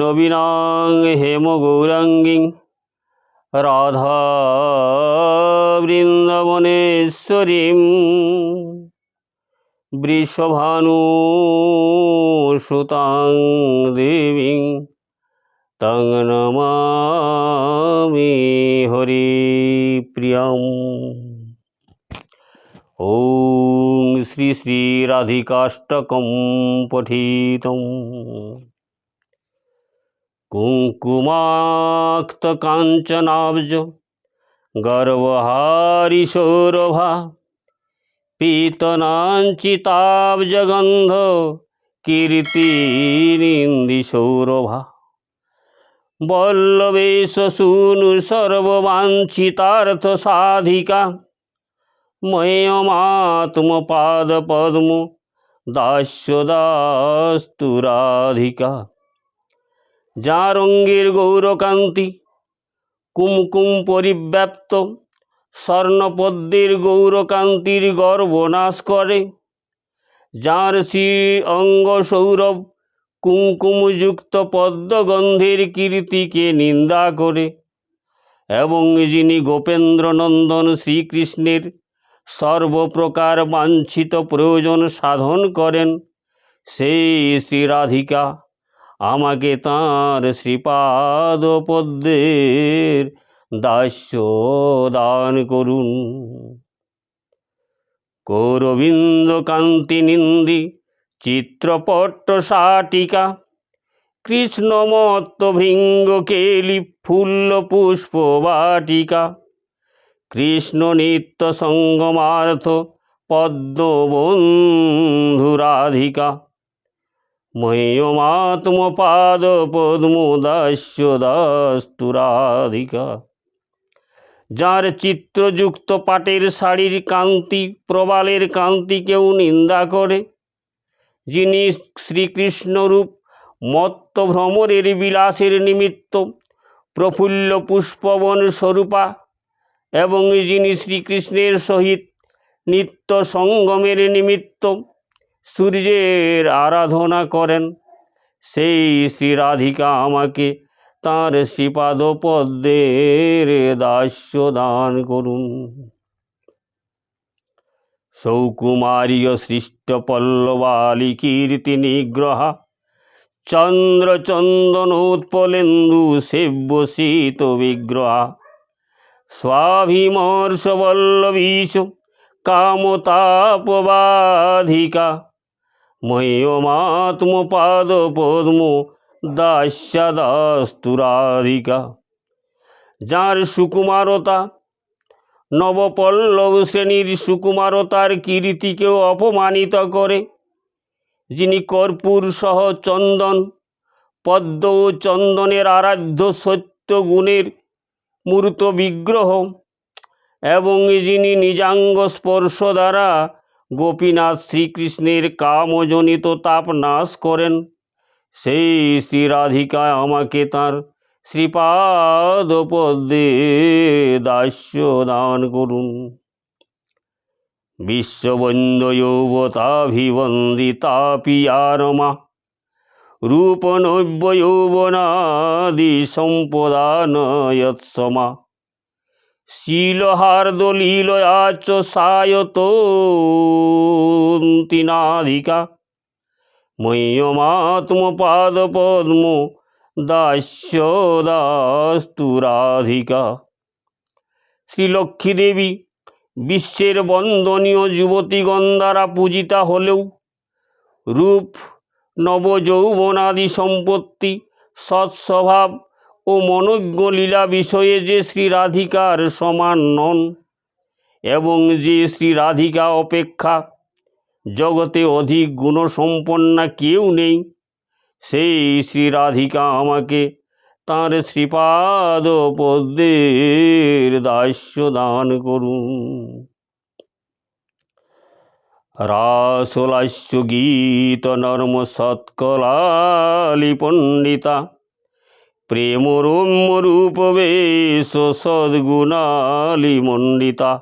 নবীনাং হেম গৌরাঙ্গীং রাধা বৃষভানু সুতাং দেবীং তং নমামি হরিপ্রিয়ম। ॐ শ্রী শ্রী রাধিকাষ্টকম পঠিতম কুঙ্কুমাক্তকাঞ্চনাব্জ গর্বহারি সৌরভা পীতনাঞ্চিতাব্জগন্ধ কীর্তিনিন্দি সৌরভা বল্লবেশ শুনু সর্ববাঞ্ছিতার্থ সাধিকা ময়মাত্মপাদপদ্ম দাস্যদাস্তু রাধিকা। যার অঙ্গের গৌরকান্তি, কুমকুম পরিব্যাপ্ত, স্বর্ণপদ্মের গৌরকান্তির গর্ব নাশ করে। যার শ্রী অঙ্গ সৌরভ কুমকুমযুক্ত পদ্মগন্ধের কীর্তিকে নিন্দা করে এবং যিনি গোপেন্দ্রনন্দন শ্রীকৃষ্ণের সর্বপ্রকার বাঞ্ছিত প্রয়োজন সাধন করেন। সেই শ্রী রাধিকা আমাকে তাঁর শ্রীপাদ পদ্মের দাস্য দান করুন। কৌরবিন্দ কান্তি নিন্দি চিত্রপট্ট সাটিকা কৃষ্ণমত্ত ভৃঙ্গ কেলি ফুল্ল পুষ্প বাটিকা কৃষ্ণ নিত্য সঙ্গমার্থ পদ্মবন্ধুরাধিকা। মহ্যমাত্মপাদ পদ্ম দাস্য দাস্তুরাধিকা যার চিত্রযুক্ত পাটের শাড়ির কান্তি, প্রবালের কান্তি কেউ নিন্দা করে। যিনি শ্রীকৃষ্ণরূপ মত্ত ভ্রমরের বিলাসের নিমিত্ত প্রফুল্ল পুষ্পবন স্বরূপা এবং যিনি শ্রীকৃষ্ণের সহিত নিত্য সঙ্গমের নিমিত্ত সূর্যের আরাধনা করেন, সেই শ্রীরাধিকা আমাকে তাঁর শ্রীপাদ পদ্মের দাস্য দান করুন। সৌকুমারীয় সৃষ্ট পল্লবালি কীর্তি নিগ্রহা চন্দ্রচন্দনোৎপলেন্দু সেব্য শীত বিগ্রহা স্বাভিমর্ষবল্লভীশ কামতাপবাধিকা। মহ্যমাত্মপাদ পদ্ম দাস্যাদাস্তুরাধিকা। যার সুকুমারতা, নবপল্লব শ্রেণির সুকুমারতার কীর্তিকেও অপমানিত করে, যিনি কর্পূর সহ চন্দন, পদ্ম ও চন্দনের আরাধ্য সত্য গুণের মূর্ত বিগ্রহ এবং যিনি নিজাঙ্গ স্পর্শ দ্বারা গোপীনাথ শ্রীকৃষ্ণের কামজনিত তাপ নাশ করেন। সেই শ্রী রাধিকা আমাকে তাঁর শ্রীপাদ পদ্মে দাস্য দান করুন। বিশ্ববন্দ যৌবতাভিবন্দিতা পিয়ারমা রূপনৈব্য যৌবনাদি সম্পদানয়ৎসমা শিলহার্দলীলয়াচ সায়তন্তিনাধিকা মহ্যমাত্মপাদপদ্ম দাস্য দাস্তু রাধিকা শ্রীলক্ষ্মী দেবী বিশ্বের বন্দনীয় যুবতীগণ দ্বারা পূজিতা হলেও রূপ নবযৌবনাদি সম্পত্তি, সৎস্বভাব ও মনোজ্ঞ লীলা বিষয়ে যে শ্রী রাধিকার সমান নন এবং যে শ্রী রাধিকা অপেক্ষা, জগতে অধিক গুণসম্পন্না কেউ নেই, সেই শ্রী রাধিকা আমাকে তাঁর শ্রীপাদ পদ্মের দাস্য দান করুন। রাসলাস্য গীত নর্ম সৎকলালি পণ্ডিতা। প্রেম রম্য রূপ বেশ সদ্গুণালি মণ্ডিতা।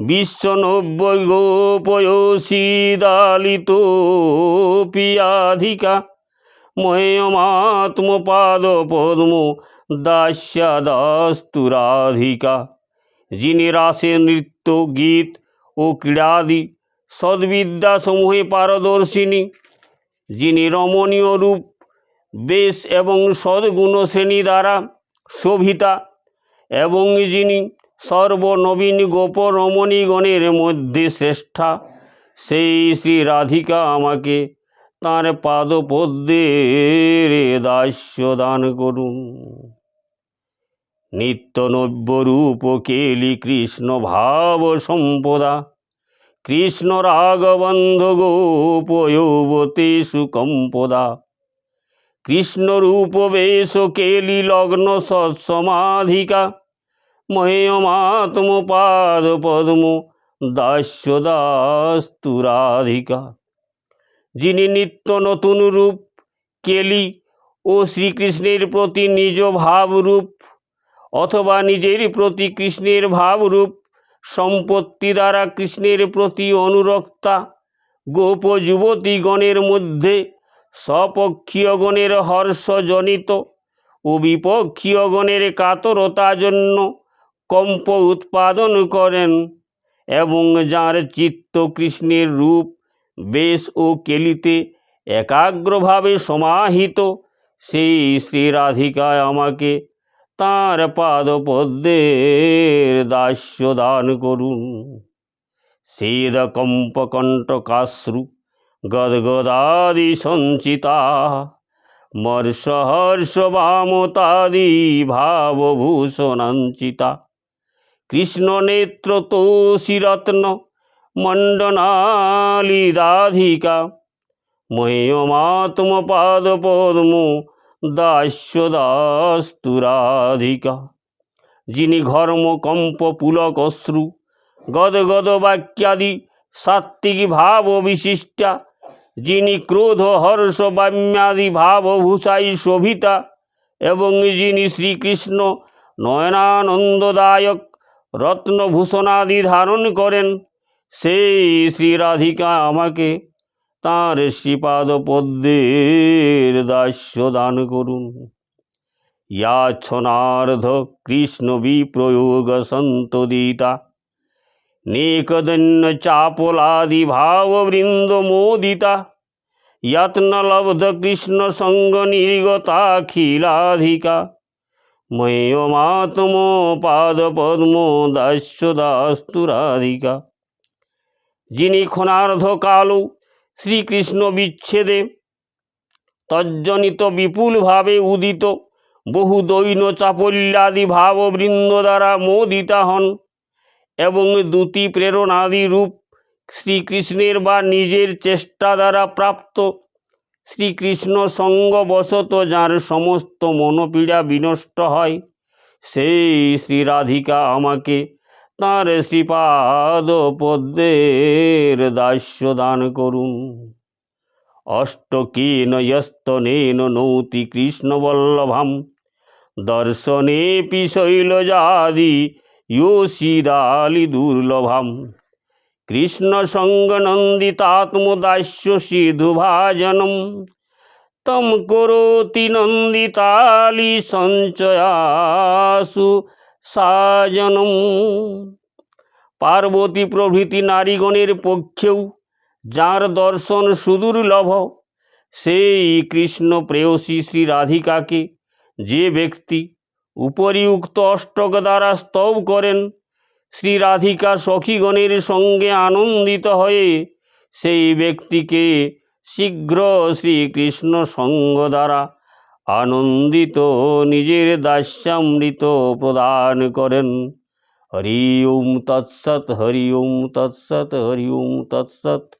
বিশ্বনব্য গোপয়সী দালিত পিয়াধিকা মহেয়মাত্মপাদ পদ্ম দাস্যাদাস্তু রাধিকা যিনি রাসে নৃত্য, গীত ও ক্রীড়াদি সদ্বিদ্যাসমূহে পারদর্শিনী, যিনি রমণীয় রূপ, বেশ এবং সদ্গুণ শ্রেণি দ্বারা শোভিতা, এবং যিনি সর্বনবীন গোপ রমণীগণের মধ্যে শ্রেষ্ঠা, সেই শ্রী রাধিকা আমাকে তাঁর পাদপদ্মের দাস্য দান করুন। নিত্য নব্যরূপ কেলি কৃষ্ণ ভাব সম্পদা কৃষ্ণ রাগবন্ধ গোপয়বতেষু কম্পদা কৃষ্ণরূপ বেশ কেলি লগ্ন সৎসমাধিকা মহেয়মাত্ম পাদ পদ্ম দাস্য দাস্তু রাধিকা যিনি নিত্য নতুন রূপ কেলি ও শ্রীকৃষ্ণের প্রতি নিজ ভাবরূপ অথবা নিজের প্রতি কৃষ্ণের ভাবরূপ সম্পত্তি দ্বারা কৃষ্ণের প্রতি অনুরক্তা। গোপ যুবতীগণের মধ্যে স্বপক্ষীয়গণের হর্ষজনিত ও বিপক্ষীয়গণের কাতরতা জন্য কম্প উৎপাদন করেন এবং যার চিত্ত কৃষ্ণের রূপ, বেশ ও কেলিতে একাগ্রভাবে সমাহিত, সেই শ্রী রাধিকায় আমাকে তাঁর পাদপদ্মের দাস্য দান করুন। সেদ কম্পকণ্টকাশ্রু গদগদাদি সঞ্চিতা, মর্ষহর্ষ বামতাদি ভাবভূষণাঞ্চিতা, কৃষ্ণ নেত্র তোষিরত্ন মণ্ডনালি রাধিকা মহ্যমাত্ম পাদ পদ্ম দাস্য দাস্তু রাধিকা যিনি ঘর্ম, কম্প, পুলক, অশ্রু গদগদ বাক্যাদি, সাত্ত্বিক ভাব বিশিষ্টা, যিনি ক্রোধ, হর্ষ, বাম্যাদি ভাবভূষাই শোভিতা, এবং যিনি শ্রীকৃষ্ণ নয়নানন্দদায়ক রত্নভূষণাদি ধারণ করেন, সেই শ্রীরাধিকা আমাকে তাঁর শ্রীপাদ পদ্মের দাস্য দান করুন ইয়াচ্ছনার্ধ কৃষ্ণ বিপ্রয়োগ সন্তদিতা নেকদন্য চাপলাদি ভাববৃন্দ মোদিতা যত্নলব্ধ কৃষ্ণ সঙ্গ নির্গতাখিলাধিকা ময়মাত্ম পাদ পদ্ম দাস্য দাস্তু যিনি ক্ষণার্ধ কালও শ্রীকৃষ্ণ বিচ্ছেদে তজ্জনিত বিপুলভাবে উদিত। বহু দৈন চাপল্যাদি ভাববৃন্দ দ্বারা মোদিতা হন এবং দুটি প্রেরণাদি রূপ শ্রীকৃষ্ণের বা নিজের চেষ্টা দ্বারা প্রাপ্ত। শ্রীকৃষ্ণ সঙ্গবশত যার সমস্ত মনোপীড়া বিনষ্ট হয় সেই শ্রীরাধিকা আমাকে তাঁর শ্রীপাদ পদ্মের দাস্য দান করুন। অষ্টকীন ইস্তনেন নৌতি কৃষ্ণবল্লভাম দর্শনেপি শৈলজাদি ইয়সিরালি দুর্লভাম সিধু ভাজনম তম করোতি নন্দিতালি সঞ্চয়াসু সাজনম। পার্বতী প্রভৃতি নারীগণের পক্ষেও যার দর্শন সুদুর্লভ সেই কৃষ্ণ প্রেয়সী শ্রী রাধিকাকে যে ব্যক্তি উপরিউক্ত অষ্টক দ্বারা স্তব করেন, শ্রী রাধিকা সখীগণের সঙ্গে আনন্দিত হয়ে সেই ব্যক্তিকে শীঘ্র শ্রীকৃষ্ণ সঙ্গ দ্বারা আনন্দিত নিজের দাস্যামৃত প্রদান করেন। হরি ওম তৎসৎ, হরি ওম তৎসৎ, হরি ওম তৎসৎ।